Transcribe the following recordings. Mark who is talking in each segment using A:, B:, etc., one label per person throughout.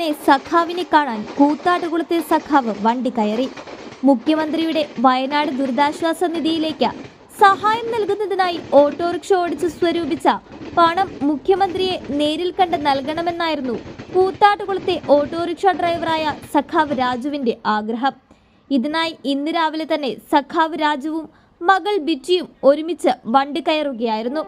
A: തന്നെ സഖാവിനെ കാണാൻ കൂത്താട്ടുകുളത്തെ സഖാവ് വണ്ടി കയറി. മുഖ്യമന്ത്രിയുടെ വയനാട് ദുരിതാശ്വാസ നിധിയിലേക്ക് സഹായം നൽകുന്നതിനായി ഓട്ടോറിക്ഷ ഓടിച്ച് സ്വരൂപിച്ച പണം മുഖ്യമന്ത്രിയെ നേരിൽ കണ്ട് നൽകണമെന്നായിരുന്നു കൂത്താട്ടുകുളത്തെ ഓട്ടോറിക്ഷ ഡ്രൈവറായ സഖാവ് രാജുവിന്റെ ആഗ്രഹം. ഇതിനായി ഇന്ന് രാവിലെ തന്നെ സഖാവ് രാജുവും മകൾ ബിറ്റിയും ഒരുമിച്ച് വണ്ടി കയറുകയായിരുന്നു.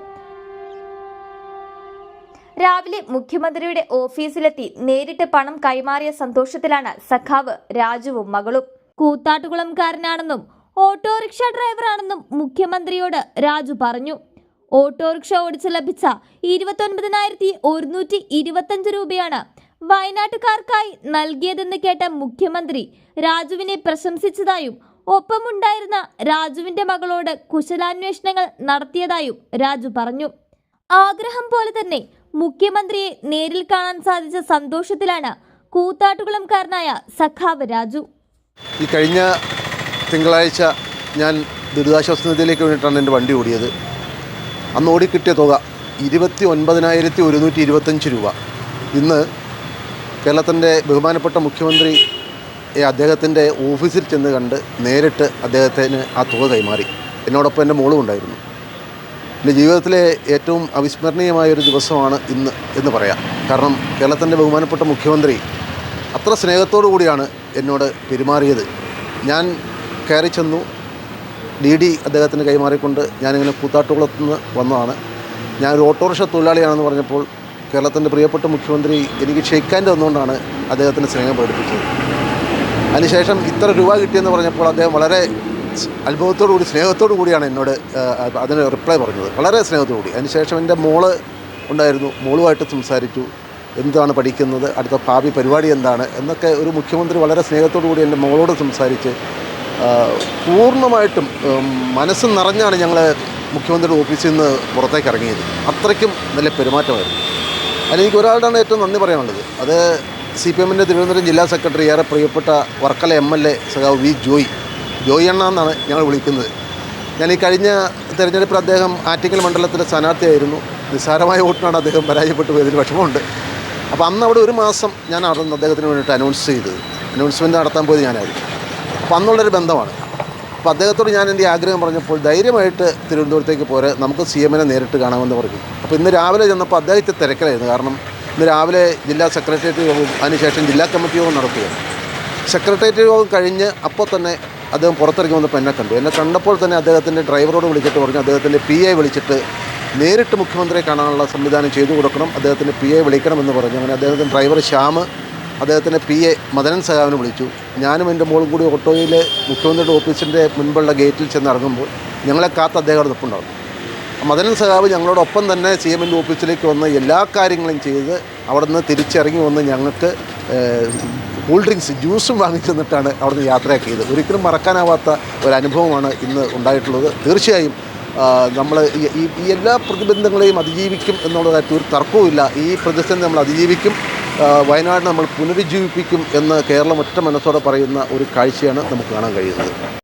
A: രാവിലെ മുഖ്യമന്ത്രിയുടെ ഓഫീസിലെത്തി നേരിട്ട് പണം കൈമാറിയ സന്തോഷത്തിലാണ് സഖാവ് രാജുവും മകളും. കൂത്താട്ടുകുളംകാരനാണെന്നും ഓട്ടോറിക്ഷ ഡ്രൈവറാണെന്നും മുഖ്യമന്ത്രിയോട് രാജു പറഞ്ഞു. ഓട്ടോറിക്ഷ ഓടിച്ച് ലഭിച്ച ഇരുപത്തൊൻപതിനായിരത്തി ഒരുന്നൂറ്റി ഇരുപത്തഞ്ച് രൂപയാണ് വയനാട്ടുകാർക്കായി നൽകിയതെന്ന് കേട്ട മുഖ്യമന്ത്രി രാജുവിനെ പ്രശംസിച്ചതായും ഒപ്പമുണ്ടായിരുന്ന രാജുവിന്റെ മകളോട് കുശലാന്വേഷണങ്ങൾ നടത്തിയതായും രാജു പറഞ്ഞു. ആഗ്രഹം പോലെ തന്നെ മുഖ്യമന്ത്രിയെ നേരിൽ കാണാൻ സാധിച്ച സന്തോഷത്തിലാണ് കൂത്താട്ടുകുളംകാരനായ സഖാവ് രാജു.
B: ഈ കഴിഞ്ഞ തിങ്കളാഴ്ച ഞാൻ ദുരിതാശ്വാസ നിധിയിലേക്ക് വേണ്ടിയിട്ടാണ് എന്റെ വണ്ടി ഓടിയത്. അന്ന് ഓടിക്കിട്ടിയ തുക ഇരുപത്തി ഒൻപതിനായിരത്തി ഒരുന്നൂറ്റി ഇരുപത്തഞ്ച് രൂപ. ഇന്ന് കേരളത്തിന്റെ ബഹുമാനപ്പെട്ട മുഖ്യമന്ത്രി അദ്ദേഹത്തിന്റെ ഓഫീസിൽ ചെന്ന് കണ്ട് നേരിട്ട് അദ്ദേഹത്തിന് ആ തുക കൈമാറി. എന്നോടൊപ്പം എന്റെ മോളും ഉണ്ടായിരുന്നു. എന്റെ ജീവിതത്തിലെ ഏറ്റവും അവിസ്മരണീയമായ ഒരു ദിവസമാണ് ഇന്ന് എന്ന് പറയാം. കാരണം കേരളത്തിന്റെ ബഹുമാനപ്പെട്ട മുഖ്യമന്ത്രി അത്ര സ്നേഹത്തോടു കൂടിയാണ് എന്നോട് പെരുമാറിയത്. ഞാൻ കയറി ചെന്നു. ഡി ഡി അദ്ദേഹത്തിന് കൈമാറിക്കൊണ്ട് ഞാനിങ്ങനെ കൂത്താട്ടുകുളത്ത് നിന്ന് വന്നതാണ്. ഞാൻ ഒരു ഓട്ടോറിക്ഷ തൊഴിലാളിയാണെന്ന് പറഞ്ഞപ്പോൾ കേരളത്തിന്റെ പ്രിയപ്പെട്ട മുഖ്യമന്ത്രി എനിക്ക് ക്ഷയിക്കാന്റെ തന്നുകൊണ്ടാണ് അദ്ദേഹത്തിന് സ്നേഹം പ്രകടിപ്പിച്ചത്. അതിനുശേഷം ഇത്ര രൂപ കിട്ടിയെന്ന് പറഞ്ഞപ്പോൾ അദ്ദേഹം വളരെ അത്ഭുതത്തോടു കൂടി സ്നേഹത്തോടു കൂടിയാണ് എന്നോട് അതിന് റിപ്ലൈ പറഞ്ഞത്. വളരെ സ്നേഹത്തോടു കൂടി. അതിനുശേഷം എന്റെ മോൾ ഉണ്ടായിരുന്നു. മോളുമായിട്ട് സംസാരിച്ചു. എന്താണ് പഠിക്കുന്നത്? അടുത്ത ഭാവി പരിപാടി എന്താണ്? എന്നൊക്കെ ഒരു മുഖ്യമന്ത്രി വളരെ സ്നേഹത്തോടു കൂടി എന്റെ മോളോട് സംസാരിച്ച് പൂർണമായിട്ടും മനസ്സ് നിറഞ്ഞാണ് ഞങ്ങൾ മുഖ്യമന്ത്രിയുടെ ഓഫീസിൽ നിന്ന് പുറത്തേക്ക് ഇറങ്ങിയത്. അത്രയ്ക്കും നല്ല പെരുമാറ്റമായിരുന്നു. അതിലെനിക്ക് ഒരാളുടെയാണ് ഏറ്റവും നന്ദി പറയാനുള്ളത്. അത് സി പി എമ്മിന്റെ തിരുവനന്തപുരം ജില്ലാ സെക്രട്ടറി ഏറെ പ്രിയപ്പെട്ട വർക്കല എം എൽ എ സഖാവ് വി ജോയ്. ജോയ് അണ്ണ എന്നാണ് ഞങ്ങൾ വിളിക്കുന്നത്. ഞാൻ ഈ കഴിഞ്ഞ തെരഞ്ഞെടുപ്പിൽ അദ്ദേഹം ആറ്റിങ്ങൽ മണ്ഡലത്തിലെ സ്ഥാനാർത്ഥിയായിരുന്നു. നിസ്സാരമായ വോട്ടിനാണ് അദ്ദേഹം പരാജയപ്പെട്ടു പോയതിൽ വിഷമമുണ്ട്. അപ്പോൾ അന്ന് അവിടെ ഒരു മാസം ഞാൻ അവിടെ നിന്ന് അദ്ദേഹത്തിന് വേണ്ടിയിട്ട് അനൗൺസ് ചെയ്തത്. അനൗൺസ്മെന്റ് നടത്താൻ പോയത് ഞാനായിരുന്നു അപ്പോൾ അന്നുള്ളൊരു ബന്ധമാണ്. അപ്പോൾ അദ്ദേഹത്തോട് ഞാൻ എന്റെ ആഗ്രഹം പറഞ്ഞപ്പോൾ ധൈര്യമായിട്ട് തിരുവനന്തപുരത്തേക്ക് പോരെ നമുക്ക് സി എമ്മിനെ നേരിട്ട് കാണാമെന്ന് പറഞ്ഞു. അപ്പോൾ ഇന്ന് രാവിലെ ചെന്നപ്പോൾ അദ്ദേഹത്തെ തിരക്കിലായിരുന്നു. കാരണം ഇന്ന് രാവിലെ ജില്ലാ സെക്രട്ടേറിയറ്റ് യോഗവും അതിനുശേഷം ജില്ലാ കമ്മിറ്റി യോഗം നടക്കുകയാണ്. സെക്രട്ടേറിയറ്റ് യോഗം കഴിഞ്ഞ് അപ്പോൾ തന്നെ അദ്ദേഹം പുറത്തിറങ്ങി വന്നപ്പോൾ എന്നെ കണ്ടു. എന്നെ കണ്ടപ്പോൾ തന്നെ അദ്ദേഹത്തിന്റെ ഡ്രൈവറോട് വിളിച്ചിട്ട് പറഞ്ഞു അദ്ദേഹത്തിന്റെ പി എ വിളിച്ചിട്ട് നേരിട്ട് മുഖ്യമന്ത്രിയെ കാണാനുള്ള സംവിധാനം ചെയ്തു കൊടുക്കണം അദ്ദേഹത്തിന്റെ പി എ വിളിക്കണമെന്ന് പറഞ്ഞു. അങ്ങനെ അദ്ദേഹത്തിന്റെ ഡ്രൈവർ ശ്യാം അദ്ദേഹത്തിന്റെ പി എ മദനൻ സഹാവിനെ വിളിച്ചു. ഞാനും എന്റെ മോളും കൂടി ഓട്ടോയിൽ മുഖ്യമന്ത്രിയുടെ ഓഫീസിന്റെ മുൻപുള്ള ഗേറ്റിൽ ചെന്ന് ഇറങ്ങുമ്പോൾ ഞങ്ങളെ കാത്ത് അദ്ദേഹം അവിടെ നിൽപ്പുണ്ടായിരുന്നു മദനൻ സഹാബ് ഞങ്ങളോടൊപ്പം തന്നെ സി എമ്മിന്റെ ഓഫീസിലേക്ക് വന്ന് എല്ലാ കാര്യങ്ങളും ചെയ്ത് അവിടെ നിന്ന് തിരിച്ചിറങ്ങി വന്ന് ഞങ്ങൾക്ക് കൂൾ ഡ്രിങ്ക്സ് ജ്യൂസും വാങ്ങിച്ചെന്നിട്ടാണ് അവിടുന്ന് യാത്രയാക്കിയത്. ഒരിക്കലും മറക്കാനാവാത്ത ഒരു അനുഭവമാണ് ഇന്ന് ഉണ്ടായിട്ടുള്ളത്. തീർച്ചയായും നമ്മൾ ഈ എല്ലാ പ്രതിബന്ധങ്ങളെയും അതിജീവിക്കും എന്നുള്ള ഒരു തർക്കവുമില്ല. ഈ പ്രതിസന്ധി നമ്മൾ അതിജീവിക്കും വയനാട് നമ്മൾ പുനരുജ്ജീവിപ്പിക്കും എന്ന് കേരളം ഒറ്റ മനസ്സോടെ പറയുന്ന ഒരു കാഴ്ചയാണ് നമുക്ക് കാണാൻ കഴിയുന്നത്.